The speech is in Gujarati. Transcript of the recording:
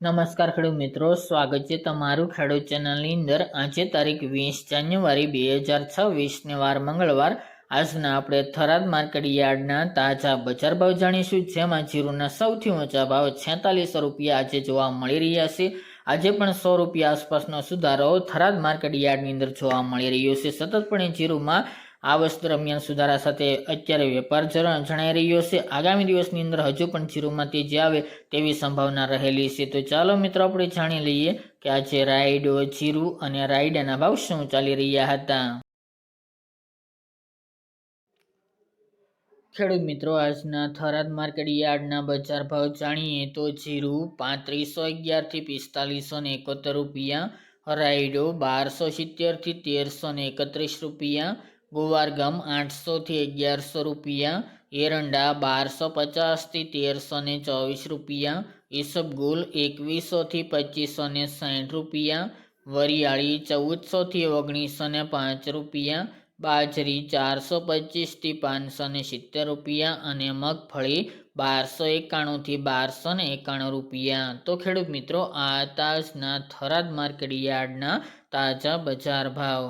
નમસ્કાર ખેડૂત મિત્રો, સ્વાગત છે તમારું ખેડૂત ચેનલની અંદર. આજે તારીખ વીસ જાન્યુઆરી બે હજાર છવ્વીસને વાર મંગળવાર. આજના આપણે થરાદ માર્કેટ યાર્ડના તાજા બજાર ભાવ જાણીશું, જેમાં જીરુના સૌથી ઊંચા ભાવ છેતાલીસો રૂપિયા આજે જોવા મળી રહ્યા છે. આજે પણ સો રૂપિયા આસપાસનો સુધારો થરાદ માર્કેટ યાર્ડની અંદર જોવા મળી રહ્યો છે. સતતપણે જીરુમાં આ વર્ષ દરમિયાન સુધારા સાથે અત્યારે વેપાર જણ- જણાઈ રહ્યો છે. આગામી દિવસની અંદર હજુ પણ જીરોમાં તેજી આવે તેવી સંભાવના રહેલી છે. તો ચાલો મિત્રો, આપણે જાણી લઈએ કે આજે રાઈડો જીરું અને રાયડાના ભાવ શું ચાલી રહ્યા હતા. ખેડૂત મિત્રો, આજના થરાદ માર્કેટ યાર્ડના બજાર ભાવ જાણીએ તો જીરું પાંત્રીસો અગિયારથી પિસ્તાલીસો ને એકોતેર રૂપિયા, રાયડો બારસો સિત્તેરથી તેરસો ને એકત્રીસ રૂપિયા ગુવારગમ આઠસોથી અગિયારસો રૂપિયા, એરંડા બારસો પચાસથી તેરસો ને ચોવીસ રૂપિયા ઈસબગુલ એકવીસોથી પચીસો ને સાઠ રૂપિયા, વરિયાળી ચૌદસોથી ઓગણીસો ને પાંચ રૂપિયા, બાજરી ચારસો પચીસથી પાંચસો ને સિત્તેર રૂપિયા અને મગફળી બારસો એકાણુંથી બારસો ને એકાણું રૂપિયા. તો ખેડૂત મિત્રો, આ તાજના થરાદ માર્કેટ યાર્ડના તાજા બજાર ભાવ.